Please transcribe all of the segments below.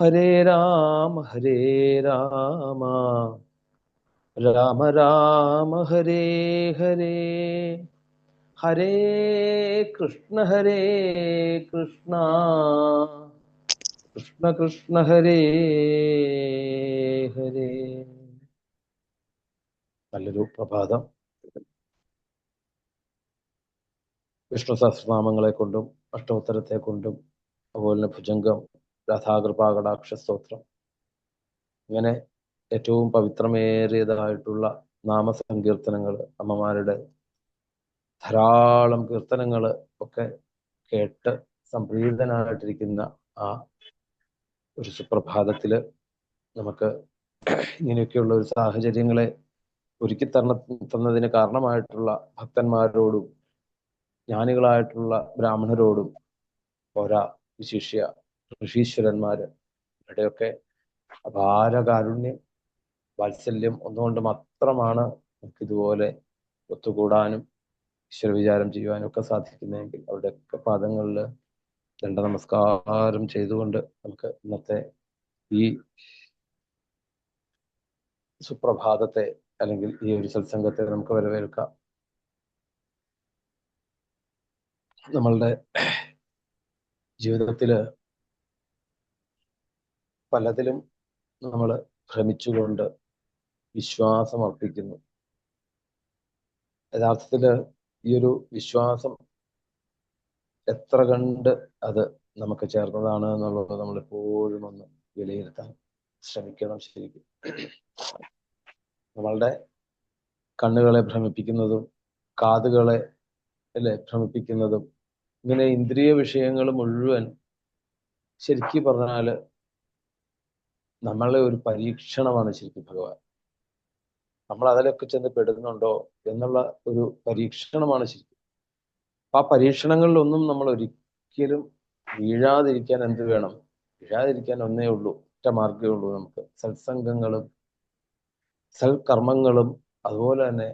ഹരേ രാമ ഹരേ രാമ. രാമ രാമ ഹരേ ഹരേ. ഹരേ കൃഷ്ണ ഹരേ കൃഷ്ണ. കൃഷ്ണ കൃഷ്ണ ഹരേ ഹരേ. നല്ലൊരു പ്രഭാതം. വിഷ്ണു സഹസ്രനാമങ്ങളെ കൊണ്ടും അഷ്ടോത്തരത്തെ കൊണ്ടും അതുപോലെ തന്നെ ഭുജംഗം രാധാകൃപാകടാക്ഷ സ്തോത്രം ഇങ്ങനെ ഏറ്റവും പവിത്രമേറിയതായിട്ടുള്ള നാമസങ്കീർത്തനങ്ങൾ അമ്മമാരുടെ ധാരാളം കീർത്തനങ്ങൾ ഒക്കെ കേട്ട് സംപ്രീതനായിട്ടിരിക്കുന്ന ആ ഒരു സുപ്രഭാതത്തിൽ നമുക്ക് ഇങ്ങനെയൊക്കെയുള്ള ഒരു സാഹചര്യങ്ങളെ ഒരുക്കി തരണ തന്നതിന് കാരണമായിട്ടുള്ള ഭക്തന്മാരോടും ജ്ഞാനികളായിട്ടുള്ള ബ്രാഹ്മണരോടും പോരാ വിശിഷ്യ ഋഷീശ്വരന്മാര് ഇവിടെയൊക്കെ അപാരകാരുണ്യം വാത്സല്യം ഒന്നുകൊണ്ട് മാത്രമാണ് നമുക്ക് ഇതുപോലെ ഒത്തുകൂടാനും ഈശ്വര വിചാരം ചെയ്യുവാനും ഒക്കെ സാധിക്കുന്നതെങ്കിൽ അവിടെയൊക്കെ പാദങ്ങളിൽ ദണ്ഡ നമസ്കാരം ചെയ്തുകൊണ്ട് നമുക്ക് ഇന്നത്തെ ഈ സുപ്രഭാതത്തെ അല്ലെങ്കിൽ ഈ ഒരു സത്സംഗത്തെ നമുക്ക് വരവേൽക്കാം. നമ്മളുടെ ജീവിതത്തിൽ പലതിലും നമ്മൾ ഭ്രമിച്ചുകൊണ്ട് വിശ്വാസം അർപ്പിക്കുന്നു. യഥാർത്ഥത്തിൽ ഈ ഒരു വിശ്വാസം എത്ര കണ്ട് അത് നമുക്ക് ചേർന്നതാണ് എന്നുള്ളത് നമ്മൾ എപ്പോഴും ഒന്ന് വിലയിരുത്താൻ ശ്രമിക്കണം ശരിക്കും. നമ്മളുടെ കണ്ണുകളെ ഭ്രമിപ്പിക്കുന്നതും കാതുകളെ അല്ലെ ഭ്രമിപ്പിക്കുന്നതും ഇങ്ങനെ ഇന്ദ്രിയ വിഷയങ്ങൾ മുഴുവൻ ശരിക്കും പറഞ്ഞാൽ നമ്മളെ ഒരു പരീക്ഷണമാണ് ശരിക്കും ഭഗവാൻ. നമ്മൾ അതിലൊക്കെ ചെന്ന് പെടുന്നുണ്ടോ എന്നുള്ള ഒരു പരീക്ഷണമാണ് ശരിക്കും. ആ പരീക്ഷണങ്ങളിലൊന്നും നമ്മൾ ഒരിക്കലും വീഴാതിരിക്കാൻ എന്ത് വേണം? വീഴാതിരിക്കാൻ ഒന്നേ ഉള്ളൂ ഒറ്റ മാർഗമേ ഉള്ളൂ നമുക്ക്. സത്സംഗങ്ങളും സൽക്കർമ്മങ്ങളും അതുപോലെ തന്നെ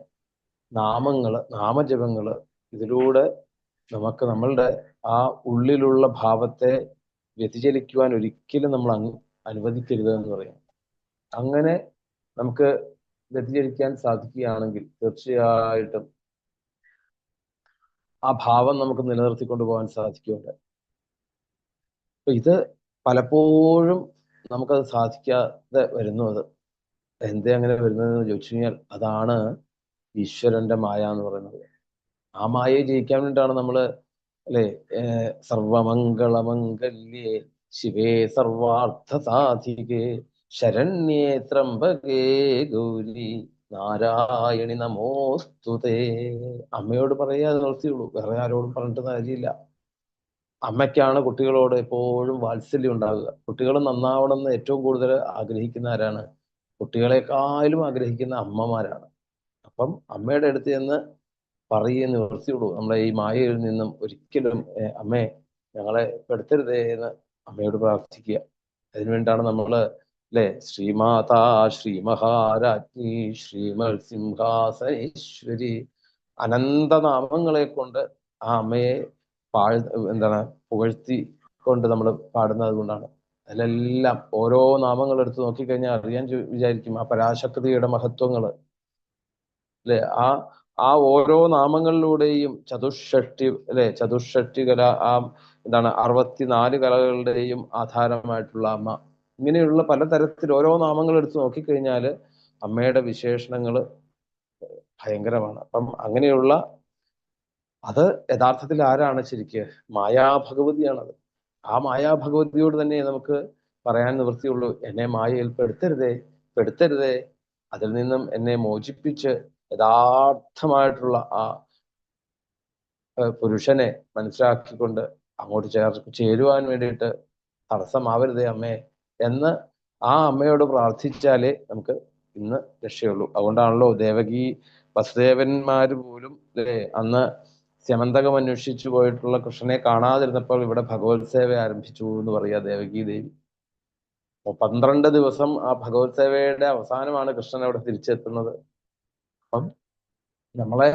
നാമങ്ങൾ നാമജപങ്ങൾ ഇതിലൂടെ നമുക്ക് നമ്മളുടെ ആ ഉള്ളിലുള്ള ഭാവത്തെ വ്യതിചലിക്കുവാൻ ഒരിക്കലും നമ്മൾ അനുവദിക്കരുത് എന്ന് പറയാം. അങ്ങനെ നമുക്ക് വ്യതിചരിക്കാൻ സാധിക്കുകയാണെങ്കിൽ തീർച്ചയായിട്ടും ആ ഭാവം നമുക്ക് നിലനിർത്തിക്കൊണ്ടു പോകാൻ സാധിക്കുന്നുണ്ട് അപ്പൊ ഇത് പലപ്പോഴും നമുക്കത് സാധിക്കാതെ വരുന്നു അത് എന്തേ അങ്ങനെ വരുന്നതെന്ന് ചോദിച്ചു കഴിഞ്ഞാൽ അതാണ് ഈശ്വരന്റെ മായ എന്ന് പറയുന്നത്. ആ മായയെ ജയിക്കാൻ വേണ്ടിയിട്ടാണ് നമ്മൾ അല്ലെ സർവമംഗളമംഗല്യേ ശിവേ സർവാർത്ഥസാധികേ ശരണ്യേ ത്രംബകേ ഗൗരി നാരായണി നമോസ്തുതേ അമ്മയോട് പറയാതെ നിർത്തിയുള്ളൂ. വേറെ ആരോടും പറഞ്ഞിട്ട് കാര്യമില്ല. അമ്മയ്ക്കാണ് കുട്ടികളോട് എപ്പോഴും വാത്സല്യം ഉണ്ടാവുക. കുട്ടികൾ നന്നാവണമെന്ന് ഏറ്റവും കൂടുതൽ ആഗ്രഹിക്കുന്ന ആരാണ്? കുട്ടികളെക്കാളും ആഗ്രഹിക്കുന്ന അമ്മമാരാണ്. അപ്പം അമ്മയുടെ അടുത്ത് ചെന്ന് പറയുന്ന നിവർത്തിയുള്ളൂ നമ്മളെ ഈ മായയിൽ നിന്നും ഒരിക്കലും അമ്മേ ഞങ്ങളെ പെടുത്തരുതേ എന്ന് അമ്മയോട് പ്രാർത്ഥിക്കുക. അതിനുവേണ്ടാണ് നമ്മൾ അല്ലെ ശ്രീമാതാ ശ്രീ മഹാരാജ്ഞി ശ്രീമൽ സിംഹാസനേശ്വരി അനന്തനാമങ്ങളെ കൊണ്ട് ആ അമ്മയെ പാഴ് എന്താണ് പുകഴ്ത്തി കൊണ്ട് നമ്മൾ പാടുന്നത് കൊണ്ടാണ്. അതിലെല്ലാം ഓരോ നാമങ്ങൾ എടുത്ത് നോക്കിക്കഴിഞ്ഞാൽ അറിയാൻ വിചാരിക്കും ആ പരാശക്തിയുടെ മഹത്വങ്ങൾ അല്ലെ ആ ആ ഓരോ നാമങ്ങളിലൂടെയും ചതുഷ്ഷഷ്ടി അല്ലെ ചതുഷ്ഷഷ്ടി കല ആ എന്താണ് അറുപത്തിനാല് കലകളുടെയും ആധാരമായിട്ടുള്ള അമ്മ. ഇങ്ങനെയുള്ള പലതരത്തിൽ ഓരോ നാമങ്ങൾ എടുത്തു നോക്കിക്കഴിഞ്ഞാൽ അമ്മയുടെ വിശേഷണങ്ങൾ ഭയങ്കരമാണ്. അപ്പം അങ്ങനെയുള്ള അത് യഥാർത്ഥത്തിൽ ആരാണ് ശരിക്ക്? മായാഭഗവതിയാണത് ആ മായാഭഗവതിയോട് തന്നെ നമുക്ക് പറയാൻ നിവൃത്തിയുള്ളൂ. എന്നെ മായയിൽ പെടുത്തരുതേ പെടുത്തരുതേ. അതിൽ നിന്നും എന്നെ മോചിപ്പിച്ച് യഥാർത്ഥമായിട്ടുള്ള ആ പുരുഷനെ മനസ്സിലാക്കിക്കൊണ്ട് അങ്ങോട്ട് ചേർ ചേരുവാൻ വേണ്ടിയിട്ട് തടസ്സമാവരുതേ അമ്മേ എന്ന് ആ അമ്മയോട് പ്രാർത്ഥിച്ചാലേ നമുക്ക് ഇന്ന് രക്ഷയുള്ളൂ. അതുകൊണ്ടാണല്ലോ ദേവകി വസുദേവന്മാർ പോലും അല്ലേ അന്ന് സ്യമന്തകം അന്വേഷിച്ചു പോയിട്ടുള്ള കൃഷ്ണനെ കാണാതിരുന്നപ്പോൾ ഇവിടെ ഭഗവത് സേവ ആരംഭിച്ചു എന്ന് പറയാ ദേവകി ദേവി. പന്ത്രണ്ട് ദിവസം ആ ഭഗവത് സേവയുടെ അവസാനമാണ് കൃഷ്ണൻ അവിടെ തിരിച്ചെത്തുന്നത്. അപ്പം നമ്മളെ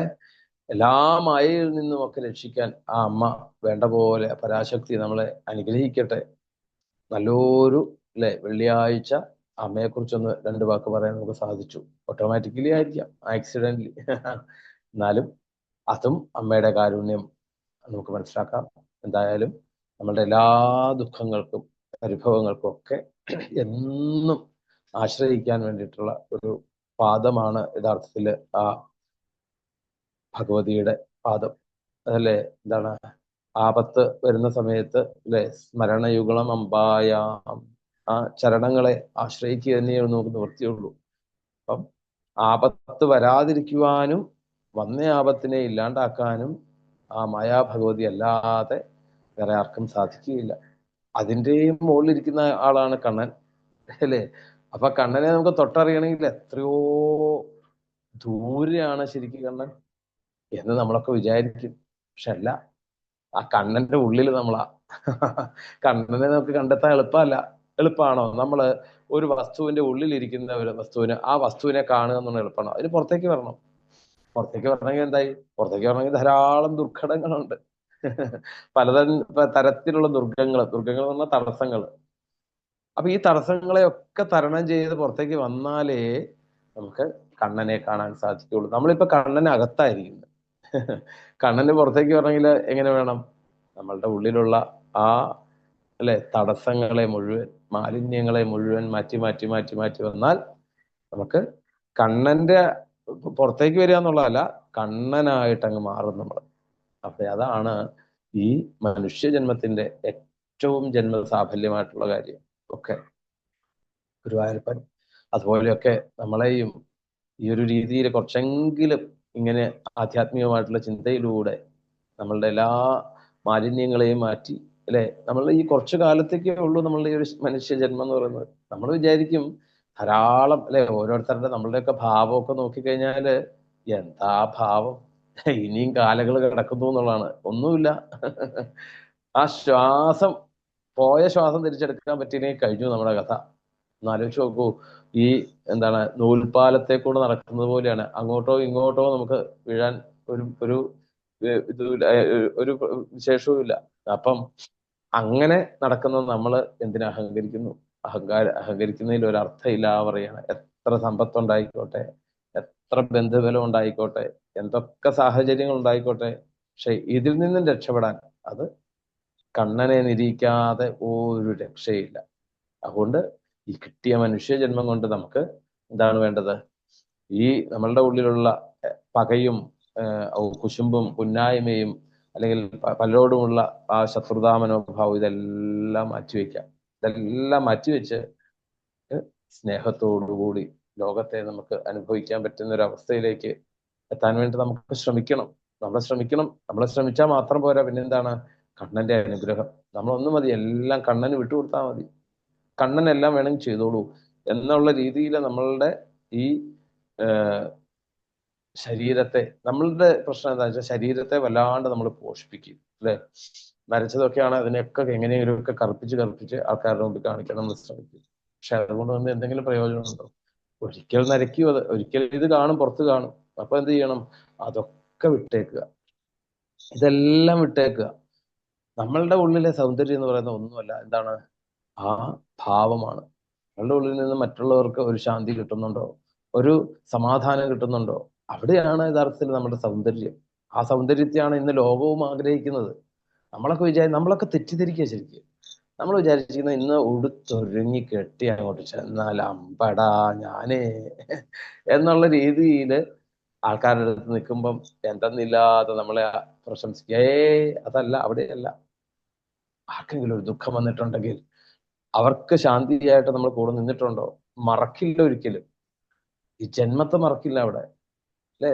എല്ലാ മായയിൽ നിന്നും ഒക്കെ രക്ഷിക്കാൻ ആ അമ്മ വേണ്ട പോലെ പരാശക്തി നമ്മളെ അനുഗ്രഹിക്കട്ടെ. നല്ലൊരു അല്ലെ വെള്ളിയാഴ്ച അമ്മയെ കുറിച്ചൊന്ന് രണ്ട് വാക്ക് പറയാൻ നമുക്ക് സാധിച്ചു. ഓട്ടോമാറ്റിക്കലി ആയിരിക്കാം. ആക്സിഡന്റലി എന്നാലും അതും അമ്മയുടെ കാരുണ്യം നമുക്ക് മനസ്സിലാക്കാം. എന്തായാലും നമ്മളുടെ എല്ലാ ദുഃഖങ്ങൾക്കും പരിഭവങ്ങൾക്കും ഒക്കെ എന്നും ആശ്രയിക്കാൻ വേണ്ടിയിട്ടുള്ള ഒരു പാദമാണ് യഥാർത്ഥത്തിൽ ആ ഭഗവതിയുടെ പാദം. അതല്ലേ? എന്താണ്? ആപത്ത് വരുന്ന സമയത്ത് അല്ലെ? സ്മരണയുഗളം അമ്പായാം. ആ ചരണങ്ങളെ ആശ്രയിക്കുക തന്നെയാണ് നമുക്ക് നിവൃത്തിയുള്ളൂ അപ്പം ആപത്ത് വരാതിരിക്കുവാനും വന്ന ആപത്തിനെ ഇല്ലാണ്ടാക്കാനും ആ മായാഭഗവതി അല്ലാതെ വേറെ ആർക്കും സാധിക്കുകയില്ല. അതിന്റെയും മുകളിലിരിക്കുന്ന ആളാണ് കണ്ണൻ. അല്ലേ? അപ്പൊ കണ്ണനെ നമുക്ക് തൊട്ടറിയണമെങ്കിൽ എത്രയോ ദൂരെയാണ് ശരിക്കും കണ്ണൻ. എന്ന് നമ്മളൊക്കെ വിചാരിക്കും. പക്ഷെ അല്ല ആ കണ്ണന്റെ ഉള്ളിൽ നമ്മളാ. കണ്ണനെ നമുക്ക് കണ്ടെത്താൻ എളുപ്പമല്ല. എളുപ്പമാണോ നമ്മൾ ഒരു വസ്തുവിന്റെ ഉള്ളിലിരിക്കുന്ന ഒരു വസ്തുവിനെ ആ വസ്തുവിനെ കാണുക എന്നുള്ള എളുപ്പമാണോ അതിന് പുറത്തേക്ക് വരണം. പുറത്തേക്ക് വരണമെങ്കിൽ എന്തായി? പുറത്തേക്ക് വരണമെങ്കിൽ ധാരാളം ദുർഘടങ്ങളുണ്ട്. പലതരം തരത്തിലുള്ള ദുർഗങ്ങൾ ദുർഗങ്ങൾ എന്ന് പറഞ്ഞാൽ തടസ്സങ്ങൾ അപ്പൊ ഈ തടസ്സങ്ങളെ ഒക്കെ തരണം ചെയ്ത് പുറത്തേക്ക് വന്നാലേ നമുക്ക് കണ്ണനെ കാണാൻ സാധിക്കുള്ളൂ നമ്മളിപ്പോ കണ്ണന് അകത്തായിരിക്കുന്നത് കണ്ണന് പുറത്തേക്ക് പറഞ്ഞെങ്കിൽ എങ്ങനെ വേണം? നമ്മളുടെ ഉള്ളിലുള്ള ആ അല്ലെ തടസ്സങ്ങളെ മുഴുവൻ മാലിന്യങ്ങളെ മുഴുവൻ മാറ്റി മാറ്റി മാറ്റി മാറ്റി വന്നാൽ നമുക്ക് കണ്ണന്റെ പുറത്തേക്ക് വരിക എന്നുള്ളതല്ല കണ്ണനായിട്ട് അങ്ങ് മാറും നമ്മൾ. അപ്പൊ അതാണ് ഈ മനുഷ്യ ജന്മത്തിന്റെ ഏറ്റവും ജന്മസാഫല്യമായിട്ടുള്ള കാര്യം. ഒക്കെ ഗുരുവായൂരപ്പൻ അതുപോലെയൊക്കെ നമ്മളെയും ഈ ഒരു രീതിയിൽ കുറച്ചെങ്കിലും ഇങ്ങനെ ആധ്യാത്മികമായിട്ടുള്ള ചിന്തയിലൂടെ നമ്മളുടെ എല്ലാ മാലിന്യങ്ങളെയും മാറ്റി അല്ലെ? നമ്മൾ ഈ കുറച്ചു കാലത്തേക്കേ ഉള്ളൂ നമ്മളുടെ ഈ ഒരു മനുഷ്യ ജന്മം എന്ന് പറയുന്നത്. നമ്മൾ വിചാരിക്കും ധാരാളം അല്ലെ? ഓരോരുത്തരുടെ നമ്മളുടെയൊക്കെ ഭാവമൊക്കെ നോക്കിക്കഴിഞ്ഞാൽ എന്താ ഭാവം? ഇനിയും കാലങ്ങൾ കിടക്കുന്നു എന്നുള്ളതാണ്. ഒന്നുമില്ല. ആ ശ്വാസം പോയ ശ്വാസം തിരിച്ചെടുക്കാൻ പറ്റിയേ കഴിഞ്ഞു നമ്മുടെ കഥ. ഒന്ന് എന്നാലോചിച്ച് നോക്കൂ. ഈ എന്താണ് നൂൽപാലത്തെ കൂടെ നടക്കുന്നത് പോലെയാണ്. അങ്ങോട്ടോ ഇങ്ങോട്ടോ നമുക്ക് വീഴാൻ ഒരു ഒരു ഇത് ഒരു വിശേഷവും ഇല്ല അപ്പം അങ്ങനെ നടക്കുന്ന നമ്മൾ എന്തിനു അഹങ്കരിക്കുന്നു? അഹങ്കാര അഹങ്കരിക്കുന്നതിൽ ഒരു അർത്ഥമില്ല പറയാണ് എത്ര സമ്പത്തുണ്ടായിക്കോട്ടെ എത്ര ബന്ധുബലം ഉണ്ടായിക്കോട്ടെ എന്തൊക്കെ സാഹചര്യങ്ങൾ ഉണ്ടായിക്കോട്ടെ പക്ഷെ ഇതിൽ നിന്നും രക്ഷപ്പെടാൻ അത് കണ്ണനെ നിരീക്കാതെ ഒരു രക്ഷയില്ല. അതുകൊണ്ട് ഈ കിട്ടിയ മനുഷ്യ ജന്മം കൊണ്ട് നമുക്ക് എന്താണ് വേണ്ടത്? ഈ നമ്മളുടെ ഉള്ളിലുള്ള പകയും കുശുമ്പും കുന്നായ്മയും അല്ലെങ്കിൽ പലരോടുമുള്ള ആ ശത്രുതാ മനോഭാവം ഇതെല്ലാം മാറ്റിവെക്കാം ഇതെല്ലാം മാറ്റിവെച്ച് സ്നേഹത്തോടുകൂടി ലോകത്തെ നമുക്ക് അനുഭവിക്കാൻ പറ്റുന്ന ഒരു അവസ്ഥയിലേക്ക് എത്താൻ വേണ്ടി നമുക്ക് ശ്രമിക്കണം. നമ്മൾ ശ്രമിക്കണം. നമ്മൾ ശ്രമിച്ചാൽ മാത്രം പോരാ. പിന്നെന്താണ്? കണ്ണന്റെ അനുഗ്രഹം. നമ്മളൊന്നും മതി. എല്ലാം കണ്ണന് വിട്ടുകൊടുത്താൽ മതി. കണ്ണൻ എല്ലാം വേണമെങ്കിൽ ചെയ്തോളൂ എന്നുള്ള രീതിയിൽ നമ്മളുടെ ഈ ശരീരത്തെ നമ്മളുടെ പ്രശ്നം എന്താ വെച്ചാൽ ശരീരത്തെ വല്ലാണ്ട് നമ്മൾ പോഷിപ്പിക്കും അല്ലെ? നരച്ചതൊക്കെയാണ് അതിനെയൊക്കെ എങ്ങനെയെങ്കിലുമൊക്കെ കറുപ്പിച്ച് കറുപ്പിച്ച് ആൾക്കാരുടെ മുമ്പിൽ കാണിക്കാൻ നമ്മൾ ശ്രമിക്കും. പക്ഷെ അതുകൊണ്ട് വന്ന് എന്തെങ്കിലും പ്രയോജനമുണ്ടോ ഒരിക്കൽ നരയ്ക്കും അത് ഒരിക്കൽ ഇത് കാണും പുറത്ത് കാണും. അപ്പൊ എന്ത് ചെയ്യണം? അതൊക്കെ വിട്ടേക്കുക. ഇതെല്ലാം വിട്ടേക്കുക. നമ്മളുടെ ഉള്ളിലെ സൗന്ദര്യം എന്ന് പറയുന്നത് ഒന്നുമല്ല. എന്താണ്? ആ ഭാവമാണ്. നിങ്ങളുടെ ഉള്ളിൽ നിന്ന് മറ്റുള്ളവർക്ക് ഒരു ശാന്തി കിട്ടുന്നുണ്ടോ? ഒരു സമാധാനം കിട്ടുന്നുണ്ടോ? അവിടെയാണ് യഥാർത്ഥത്തിൽ നമ്മുടെ സൗന്ദര്യം. ആ സൗന്ദര്യത്തെയാണ് ഇന്ന് ലോകവും ആഗ്രഹിക്കുന്നത്. നമ്മളൊക്കെ വിചാരി നമ്മളൊക്കെ തെറ്റിദ്ധരിക്കുക ശരിക്കും. നമ്മൾ വിചാരിച്ചിരിക്കുന്നത് ഇന്ന് ഉടുത്തൊരുങ്ങി കെട്ടി അങ്ങോട്ട് ചെന്നാൽ അമ്പടാ ഞാനേ എന്നുള്ള രീതിയിൽ ആൾക്കാരുടെ അടുത്ത് നിൽക്കുമ്പം എന്തെന്നില്ലാതെ നമ്മളെ പ്രശംസിക്കുക. ഏ അതല്ല അവിടെയല്ല. ആർക്കെങ്കിലും ഒരു ദുഃഖം വന്നിട്ടുണ്ടെങ്കിൽ അവർക്ക് ശാന്തിയായിട്ട് നമ്മൾ കൂടെ നിന്നിട്ടുണ്ടോ? മറക്കില്ല ഒരിക്കലും. ഈ ജന്മത്തെ മറക്കില്ല അവിടെ. അല്ലേ?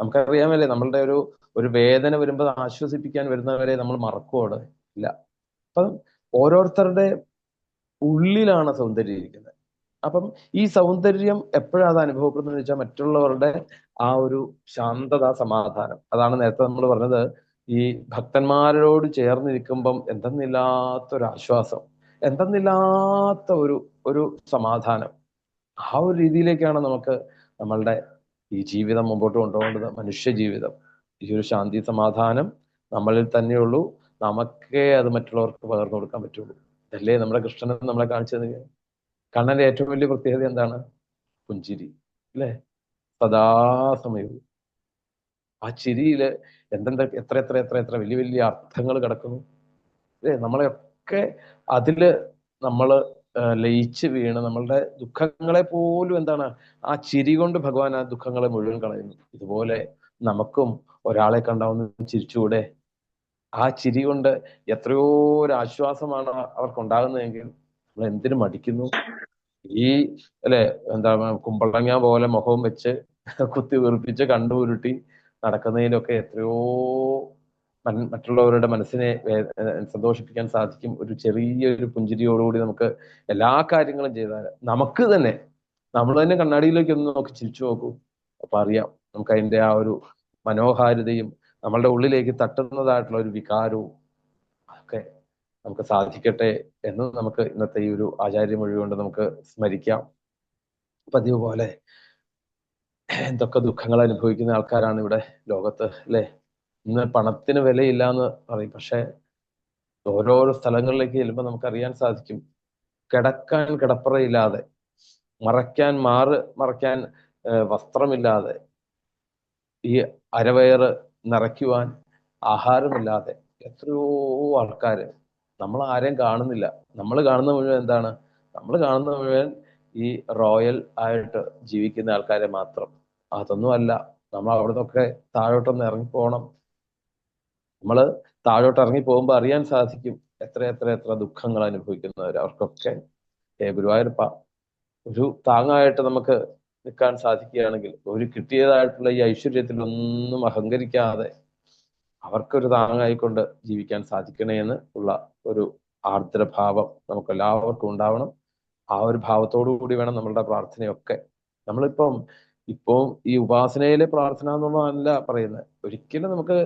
നമുക്കറിയാമല്ലേ നമ്മളുടെ ഒരു ഒരു വേദന വരുമ്പോൾ ആശ്വസിപ്പിക്കാൻ വരുന്നവരെ നമ്മൾ മറക്കുവോടെ ഇല്ല. അപ്പം ഓരോരുത്തരുടെ ഉള്ളിലാണ് സൗന്ദര്യം ഇരിക്കുന്നത്. അപ്പം ഈ സൗന്ദര്യം എപ്പോഴാണ് അത് അനുഭവപ്പെടുന്നത് വെച്ചാൽ മറ്റുള്ളവരുടെ ആ ഒരു ശാന്തത സമാധാനം. അതാണ് നേരത്തെ നമ്മൾ പറഞ്ഞത്. ഈ ഭക്തന്മാരോട് ചേർന്നിരിക്കുമ്പം എന്തെന്നില്ലാത്തൊരു ആശ്വാസം എന്തെന്നില്ലാത്ത ഒരു ഒരു സമാധാനം. ആ ഒരു രീതിയിലേക്കാണ് നമുക്ക് നമ്മളുടെ ഈ ജീവിതം മുമ്പോട്ട് കൊണ്ടുപോകേണ്ടത്. മനുഷ്യ ജീവിതം ഈ ഒരു ശാന്തി സമാധാനം നമ്മളിൽ തന്നെയുള്ളൂ നമുക്കേ അത് മറ്റുള്ളവർക്ക് പകർന്നു കൊടുക്കാൻ പറ്റുള്ളൂ. ഇതല്ലേ നമ്മുടെ കൃഷ്ണൻ നമ്മളെ കാണിച്ചു തന്നത്? കണ്ണന്റെ ഏറ്റവും വലിയ പ്രത്യേകത എന്താണ്? പുഞ്ചിരി. അല്ലേ? സദാസമയവും ആ ചിരിയിൽ എന്തെന്താ എത്ര എത്ര എത്ര എത്ര വലിയ വലിയ അർത്ഥങ്ങൾ കിടക്കുന്നു. അല്ലേ? നമ്മളെയൊക്കെ അതിൽ നമ്മൾ ലയിച്ച് വീണ് നമ്മളുടെ ദുഃഖങ്ങളെ പോലും എന്താണ് ആ ചിരി കൊണ്ട് ഭഗവാൻ ആ ദുഃഖങ്ങളെ മുഴുവൻ കളയുന്നു. ഇതുപോലെ നമുക്കും ഒരാളെ കണ്ടാവുന്ന ചിരിച്ചുകൂടെ ആ ചിരി കൊണ്ട് എത്രയോ ഒരു ആശ്വാസമാണ് അവർക്കുണ്ടാകുന്നതെങ്കിൽ നമ്മൾ എന്തിനു മടിക്കുന്നു? ഈ അല്ലെ എന്താ കുമ്പളങ്ങ പോലെ മുഖവും വെച്ച് കുത്തി വീർപ്പിച്ച് കണ്ടു ഉരുട്ടി നടക്കുന്നതിലൊക്കെ എത്രയോ മറ്റുള്ളവരുടെ മനസ്സിനെ സന്തോഷിപ്പിക്കാൻ സാധിക്കും. ഒരു ചെറിയൊരു പുഞ്ചിരിയോടുകൂടി നമുക്ക് എല്ലാ കാര്യങ്ങളും ചെയ്താൽ നമുക്ക് തന്നെ നമ്മൾ തന്നെ കണ്ണാടിയിലേക്ക് ഒന്ന് നോക്കി ചിരിച്ചു നോക്കൂ. അപ്പൊ അറിയാം നമുക്ക് അതിന്റെ ആ ഒരു മനോഹാരിതയും നമ്മളുടെ ഉള്ളിലേക്ക് തട്ടുന്നതായിട്ടുള്ള ഒരു വികാരവും ഒക്കെ നമുക്ക് സാധിക്കട്ടെ എന്ന് നമുക്ക് ഇന്നത്തെ ഈ ഒരു ആചാര്യമൊഴി കൊണ്ട് നമുക്ക് സ്മരിക്കാം. പതിവ് പോലെ എന്തൊക്കെ ദുഃഖങ്ങൾ അനുഭവിക്കുന്ന ആൾക്കാരാണ് ഇവിടെ ലോകത്ത് അല്ലെ? ഇന്ന് പണത്തിന് വിലയില്ല എന്ന് പറയും. പക്ഷെ ഓരോരോ സ്ഥലങ്ങളിലേക്ക് ചെല്ലുമ്പോൾ നമുക്ക് അറിയാൻ സാധിക്കും. കിടക്കാൻ കിടപ്പറയില്ലാതെ മറയ്ക്കാൻ മാറ് മറയ്ക്കാൻ വസ്ത്രമില്ലാതെ ഈ അരവയറ് നിറയ്ക്കുവാൻ ആഹാരമില്ലാതെ എത്രയോ ആൾക്കാര് നമ്മൾ ആരെയും കാണുന്നില്ല. നമ്മൾ കാണുന്ന മുഴുവൻ എന്താണ്? നമ്മൾ കാണുന്ന മുഴുവൻ ഈ റോയൽ ആയിട്ട് ജീവിക്കുന്ന ആൾക്കാരെ മാത്രം. അതൊന്നും അല്ല നമ്മൾ അവിടെ നിന്നൊക്കെ താഴോട്ടൊന്ന് ഇറങ്ങിപ്പോണം. നമ്മൾ താഴോട്ട് ഇറങ്ങി പോകുമ്പോൾ അറിയാൻ സാധിക്കും എത്ര എത്ര എത്ര ദുഃഖങ്ങൾ അനുഭവിക്കുന്നവർ അവർക്കൊക്കെ ഗുരുവായൂരപ്പ ഒരു താങ്ങായിട്ട് നമുക്ക് നിൽക്കാൻ സാധിക്കുകയാണെങ്കിൽ ഒരു കിട്ടിയതായിട്ടുള്ള ഈ ഐശ്വര്യത്തിൽ ഒന്നും അഹങ്കരിക്കാതെ അവർക്കൊരു താങ്ങായിക്കൊണ്ട് ജീവിക്കാൻ സാധിക്കണേ എന്ന് ഉള്ള ഒരു ആർദ്രഭാവം നമുക്ക് എല്ലാവർക്കും ഉണ്ടാവണം. ആ ഒരു ഭാവത്തോടു കൂടി വേണം നമ്മളുടെ പ്രാർത്ഥനയൊക്കെ. നമ്മളിപ്പം ഇപ്പം ഈ ഉപാസനയിലെ പ്രാർത്ഥന എന്നുള്ളതല്ല പറയുന്നത്. ഒരിക്കലും നമുക്ക്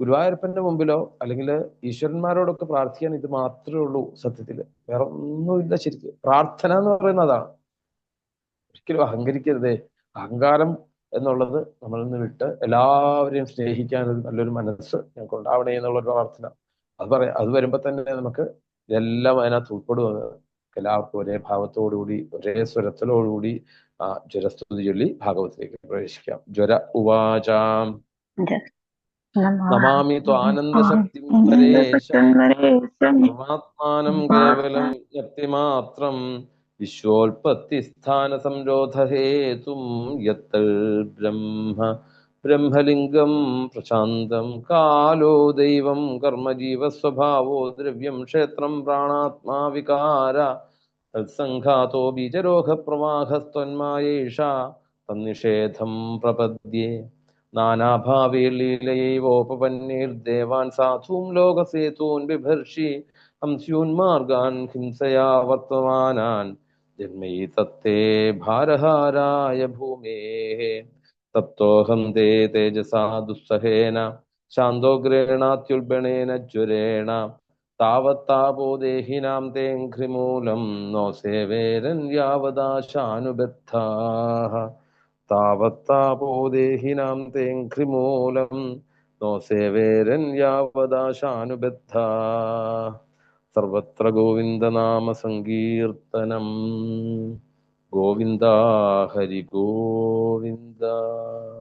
ഗുരുവായൂരപ്പന്റെ മുമ്പിലോ അല്ലെങ്കിൽ ഈശ്വരന്മാരോടൊക്കെ പ്രാർത്ഥിക്കാൻ ഇത് മാത്രമേ ഉള്ളൂ സത്യത്തിൽ വേറെ ഒന്നുമില്ല ശരിക്കും. പ്രാർത്ഥന എന്ന് പറയുന്നത് അതാണ്. ഒരിക്കലും അഹങ്കരിക്കരുതേ. അഹങ്കാരം എന്നുള്ളത് നമ്മളിൽ നിന്ന് വിട്ട് എല്ലാവരെയും സ്നേഹിക്കാൻ ഒരു നല്ലൊരു മനസ്സ് ഞങ്ങൾക്ക് ഉണ്ടാവണേ എന്നുള്ളൊരു പ്രാർത്ഥന. അത് പറയാം അത് വരുമ്പോ തന്നെ നമുക്ക് ഇതെല്ലാം അതിനകത്ത് ഉൾപ്പെടുന്നത്. എല്ലാവർക്കും ഒരേ ഭാവത്തോടുകൂടി ഒരേ സ്വരത്തിലോടുകൂടി ആ ജ്വരസ്തുതി ചൊല്ലി ഭാഗവത്തിലേക്ക് പ്രവേശിക്കാം. ജ്വര ഉവാചാം. നമാമി ത്വാനന്ദശക്തിം പരേശം. പരമാത്മാനം കേവലം വ്യക്തിമാത്രം വിശ്വോൽപത്തിസ്ഥാന സംരോധഹേതും യത്തൽ ബ്രഹ്മ ബ്രഹ്മലിംഗം പ്രശാന്തം കാലോ ദൈവം കർമ്മജീവസ്വഭാവോ ദ്രവ്യം ക്ഷേത്രം പ്രാണാത്മാ വികാര തത്സംഘാതോ ബീജരോഗ പ്രവാഹസ്ത്വന്മായേഷ തന്നിഷേധം പ്രപദ്യേ. നാനാഭാവേ ലീലയൈവോപപന്നീർദേവാൻ സാധൂം ലോകസേതൂൻ ബിഭർഷി ഹംസ്യൂന്മാർഗാൻ ഹിംസയാ വർത്തമാനാൻ. ജന്മയി തത്തേ ഭാരഹാരായ ഭൂമേ. തപ്തോഹം തേ തേജസാ ദുസ്സഹേന. ശാന്തോഗ്രേണാത്യുൽബണേന ജ്വരേണ. താവത്താപോ ദേഹിനാം തേഘ്രിമൂലം നോ സേവേരൻ യാവദാശാനുബദ്ധാഃ താവത്താപോദേഹിനാം തേഘ്രിമൂലം നോ സേവേരൻ യാവദാശാനുബദ്ധാ സർവത്ര ഗോവിന്ദനാമ സങ്കീർത്തനം ഗോവിന്ദ ഹരി ഗോവിന്ദ.